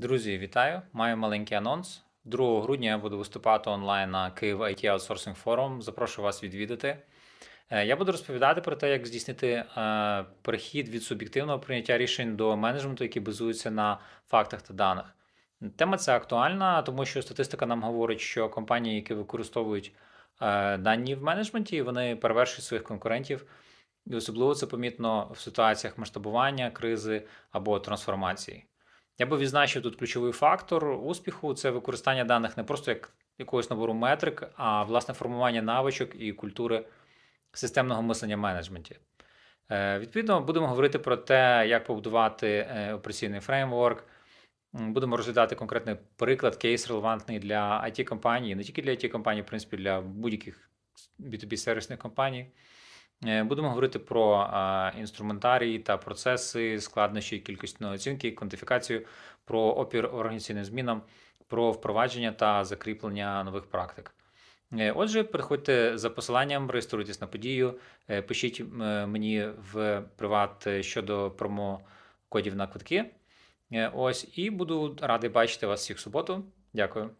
Друзі, вітаю! Маю маленький анонс. 2 грудня я буду виступати онлайн на Київ IT Outsourcing Forum. Запрошую вас відвідати. Е, Я буду розповідати про те, як здійснити е, перехід від суб'єктивного прийняття рішень до менеджменту, який базується на фактах та даних. Тема ця актуальна, тому що статистика нам говорить, що компанії, які використовують е, дані в менеджменті, вони перевершують своїх конкурентів. І особливо це помітно в ситуаціях масштабування, кризи або трансформації. Я би відзначив тут ключовий фактор успіху це використання даних не просто як якогось набору метрик, а власне формування навичок і культури системного мислення в менеджменті. Е, Відповідно, будемо говорити про те, як побудувати е, операційний фреймворк. Будемо розглядати конкретний приклад, кейс релевантний для it компаній не тільки для it компаній в принципі, для будь-яких B2B сервісних компаній. Е, Будемо говорити про а, інструментарій та процеси, складнощі кількісної оцінки, квантифікацію, про опір організаційним змінам, про впровадження та закріплення нових практик. Е, Отже, переходьте за посиланням, реєструйтесь на подію, е, пишіть мені в приват щодо промокодів на квитки. Ось, і буду радий бачити вас всіх в суботу. Дякую.